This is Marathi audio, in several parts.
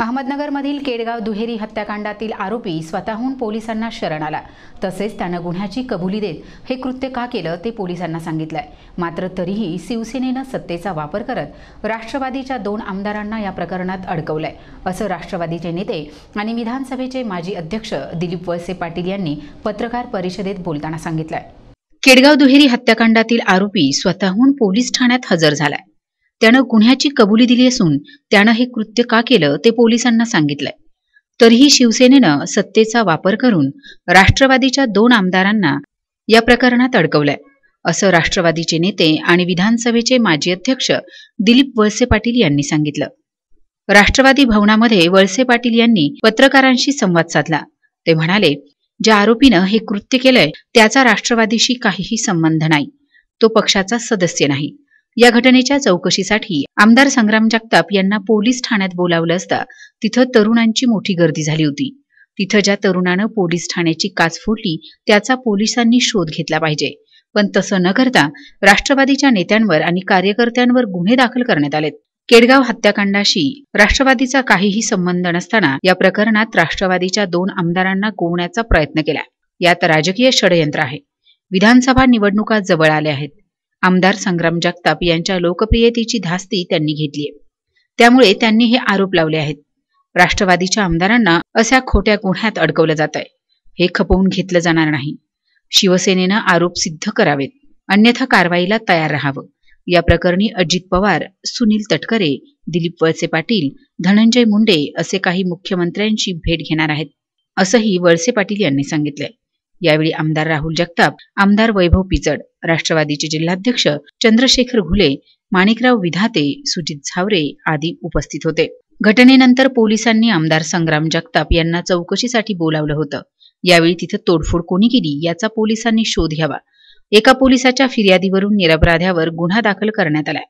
अहमदनगरमधील केडगाव दुहेरी हत्याकांडातील आरोपी स्वतःहून पोलिसांना शरण आला. तसेच त्यानं गुन्ह्याची कबुली देत हे कृत्य का केलं ते पोलिसांना सांगितलंय. मात्र तरीही शिवसेनेनं सत्तेचा वापर करत राष्ट्रवादीच्या दोन आमदारांना या प्रकरणात अडकवलंय. असं राष्ट्रवादीचे नेते आणि विधानसभेचे माजी अध्यक्ष दिलीप वळसे पाटील यांनी पत्रकार परिषदेत बोलताना सांगितलंय. केडगाव दुहेरी हत्याकांडातील आरोपी स्वतःहून पोलीस ठाण्यात हजर झालाय. त्यानं गुन्ह्याची कबुली दिली असून त्यानं हे कृत्य का केलं ते पोलिसांना सांगितलंय. तरीही शिवसेनेनं सत्तेचा वापर करून राष्ट्रवादीच्या दोन आमदारांना या प्रकरणात अडकवलंय. असं राष्ट्रवादीचे नेते आणि विधानसभेचे माजी अध्यक्ष दिलीप वळसे पाटील यांनी सांगितलं. राष्ट्रवादी भवनामध्ये वळसे पाटील यांनी पत्रकारांशी संवाद साधला. ते म्हणाले ज्या आरोपीनं हे कृत्य केलंय त्याचा राष्ट्रवादीशी काहीही संबंध नाही. तो पक्षाचा सदस्य नाही. या घटनेच्या चौकशीसाठी आमदार संग्राम जगताप यांना पोलीस ठाण्यात बोलावलं असता तिथं तरुणांची मोठी गर्दी झाली होती. तिथं ज्या तरुणानं पोलीस ठाण्याची काच फोडली त्याचा पोलिसांनी शोध घेतला पाहिजे. पण तसं न करता राष्ट्रवादीच्या नेत्यांवर आणि कार्यकर्त्यांवर गुन्हे दाखल करण्यात आलेत. केडगाव हत्याकांडाशी राष्ट्रवादीचा काहीही संबंध नसताना या प्रकरणात राष्ट्रवादीच्या दोन आमदारांना गोवण्याचा प्रयत्न केला. यात राजकीय षडयंत्र आहे. विधानसभा निवडणुका जवळ आल्या आहेत. आमदार संग्राम जगताप यांच्या लोकप्रियतेची धास्ती त्यांनी घेतली त्यामुळे त्यांनी हे आरोप लावले आहेत. राष्ट्रवादीच्या आमदारांना अशा खोट्या गुन्ह्यात अडकवलं जात आहे हे खपवून घेतलं जाणार नाही. शिवसेनेनं आरोप सिद्ध करावेत. अन्यथा कारवाईला तयार राहावं. या प्रकरणी अजित पवार सुनील तटकरे दिलीप वळसे पाटील धनंजय मुंडे असे काही मुख्यमंत्र्यांची भेट घेणार आहेत असंही वळसे पाटील यांनी सांगितलंय. यावेळी आमदार राहुल जगताप आमदार वैभव पिचड राष्ट्रवादीचे जिल्हाध्यक्ष चंद्रशेखर घुले माणिकराव विधाते सुजित झावरे आदी उपस्थित होते. घटनेनंतर पोलिसांनी आमदार संग्राम जगताप यांना चौकशीसाठी बोलावलं होतं. यावेळी तिथं तोडफोड कोणी केली याचा पोलिसांनी शोध घ्यावा. एका पोलिसाच्या फिर्यादीवरून निरपराध्यावर गुन्हा दाखल करण्यात आलाय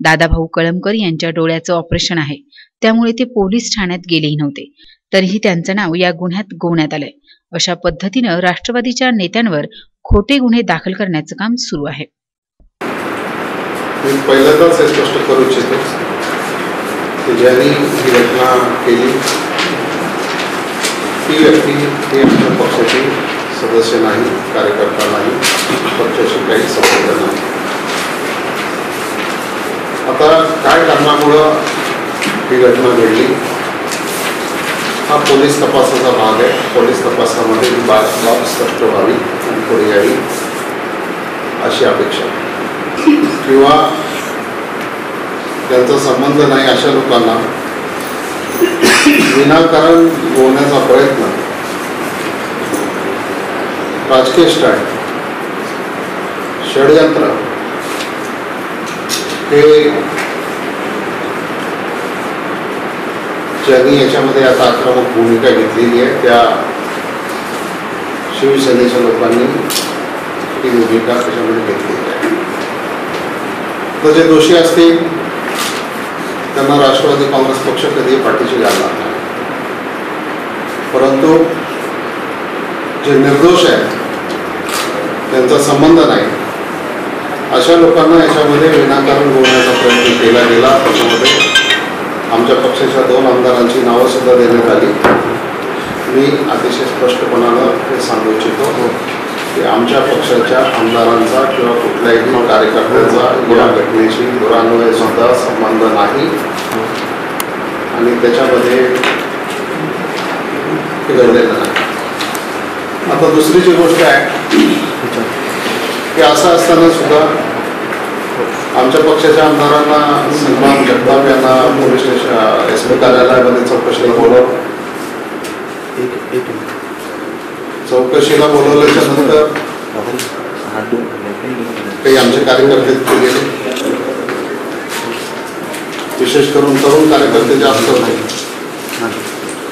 दादाभाऊ कळमकर यांच्या डोळ्याचं ऑपरेशन आहे. त्यामुळे ते पोलीस ठाण्यात गेलेही नव्हते. तरीही त्यांचं नाव या गुन्ह्यात गोवण्यात आलंय. अशा पद्धतीनं राष्ट्रवादीच्या नेत्यांवर खोटे गुन्हे दाखल करण्याचं काम सुरू आहे. मी पहिल्यांदाच हे स्पष्ट करू इच्छितो की ज्यांनी ही घटना केली ती व्यक्ती हे आमच्या पक्षाची सदस्य नाही कार्यकर्ता नाही पक्षाशी काही संबंध नाही. आता काय कारणामुळं ही घटना घडली? हा पोलीस तपासाचा भाग आहे. पोलीस तपासामध्ये ही बाब बाब स्पष्ट व्हावी आणि पुढे यावी अशी अपेक्षा. किंवा त्यांचा संबंध नाही अशा लोकांना. विनाकारण होण्याचा प्रयत्न. राजकीय स्टाईल षडयंत्र. हे ज्यांनी याच्यामध्ये आता आक्रमक भूमिका घेतलेली आहे त्या शिवसेनेच्या लोकांनी ही भूमिका त्याच्यामध्ये घेतलेली आहे? तर जे दोषी असतील त्यांना राष्ट्रवादी काँग्रेस पक्ष कधी पाठीशी घालणार नाही. परंतु जे निर्दोष आहेत त्यांचा संबंध नाही. अशा लोकांना याच्यामध्ये विनाकारण बोलण्याचा प्रयत्न केला गेला त्याच्यामध्ये आमच्या पक्षाच्या दोन आमदारांची नावं सुद्धा देण्यात आली. मी अतिशय स्पष्टपणानं हे सांगू इच्छितो की आमच्या पक्षाच्या आमदारांचा किंवा कुठल्याही कार्यकर्त्यांचा या घटनेशी दुरान्वये सुद्धा संबंध नाही. आणि त्याच्यामध्ये घडलेलं नाही. आता दुसरी जी गोष्ट आहे की असं असताना सुद्धा आमच्या पक्षाच्या आमदारांना संग्राम जगताप यांना पोलीस स्टेशन एस पी कार्यालयामध्ये चौकशीला बोलवलं चौकशीला बोलवल्याच्या नंतर काही आमचे कार्यकर्ते तिथे गेले? विशेष करून तरुण कार्यकर्ते जास्त होते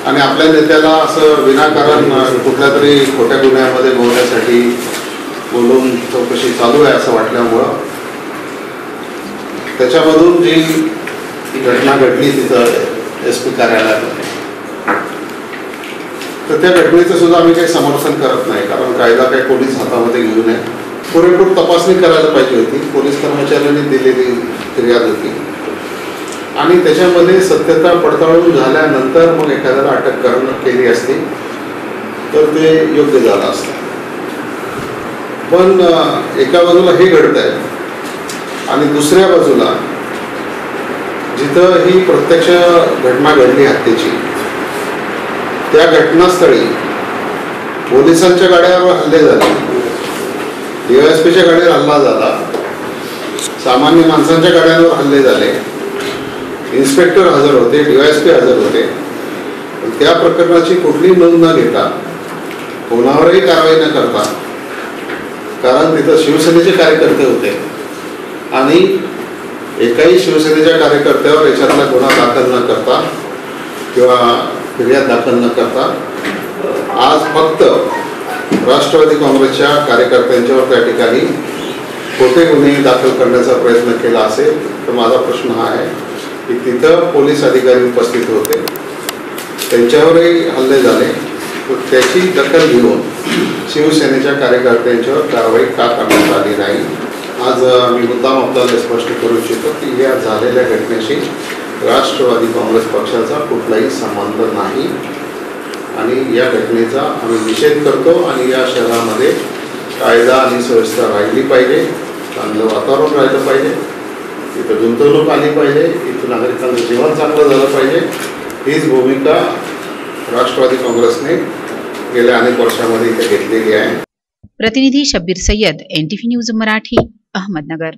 आणि आपल्या नेत्याला असं विनाकारण कुठल्या तरी खोट्या गुन्ह्यामध्ये गोवण्यासाठी बोलून चौकशी चालू आहे असं वाटल्यामुळं त्याच्यामधून जी घटना घडली तिथं एस पी कार्यालयामध्ये तर त्या घटनेचं सुद्धा आम्ही काही समर्थन करत नाही कारण कायदा काही पोलीस हातामध्ये घेऊ नये. पुरेपूर तपासणी करायला पाहिजे होती. पोलीस कर्मचाऱ्यांनी दिलेली फिर्याद होती. आणि त्याच्यामध्ये सत्यता पडताळून झाल्यानंतर मग एखाद्याला अटक करणं केली असती तर ते योग्य झालं असतं. पण एका बाजूला हे घडत आहे आणि दुसऱ्या बाजूला जिथं ही प्रत्यक्ष घटना घडली हत्येची त्या घटनास्थळी पोलिसांच्या गाड्यावर हल्ले झाले. डीवायएसपीच्या गाडीवर हल्ला झाला. सामान्य माणसांच्या गाड्यांवर हल्ले झाले. इन्स्पेक्टर हजर होते डीवायएसपी हजर होते. त्या प्रकरणाची कुठली नोंद न घेता कोणावरही कारवाई न करता कारण तिथं शिवसेनेचे कार्यकर्ते होते. आणि एकाही शिवसेनेच्या कार्यकर्त्यावर याच्यातला गुन्हा दाखल न करता किंवा फिर्याद दाखल न करता आज फक्त राष्ट्रवादी काँग्रेसच्या कार्यकर्त्यांच्यावर त्या ठिकाणी खोटे गुन्हे दाखल करण्याचा प्रयत्न केला असेल तर माझा प्रश्न हा आहे की तिथं पोलीस अधिकारी उपस्थित होते त्यांच्यावरही हल्ले झाले तर त्याची दखल घेऊन शिवसेनेच्या कार्यकर्त्यांच्यावर कारवाई का करण्यात आली नाही? आज मी मुद्दाम आपल्याला स्पष्ट करू इच्छितो की या झालेल्या घटनेशी राष्ट्रवादी काँग्रेस पक्षाचा कुठलाही संबंध नाही. आणि या घटनेचा आम्ही निषेध करतो आणि या शहरामध्ये कायदा आणि सुव्यवस्था राहिली पाहिजे चांगलं वातावरण राहिलं पाहिजे इथं गुंतवणूक आली पाहिजे इथं नागरिकांचं जीवन चांगलं झालं पाहिजे. हीच भूमिका राष्ट्रवादी काँग्रेसने गेल्या अनेक वर्षामध्ये इथे घेतलेली आहे. प्रतिनिधी Shabbir Sayyed N T news Marathi. Ahmednagar.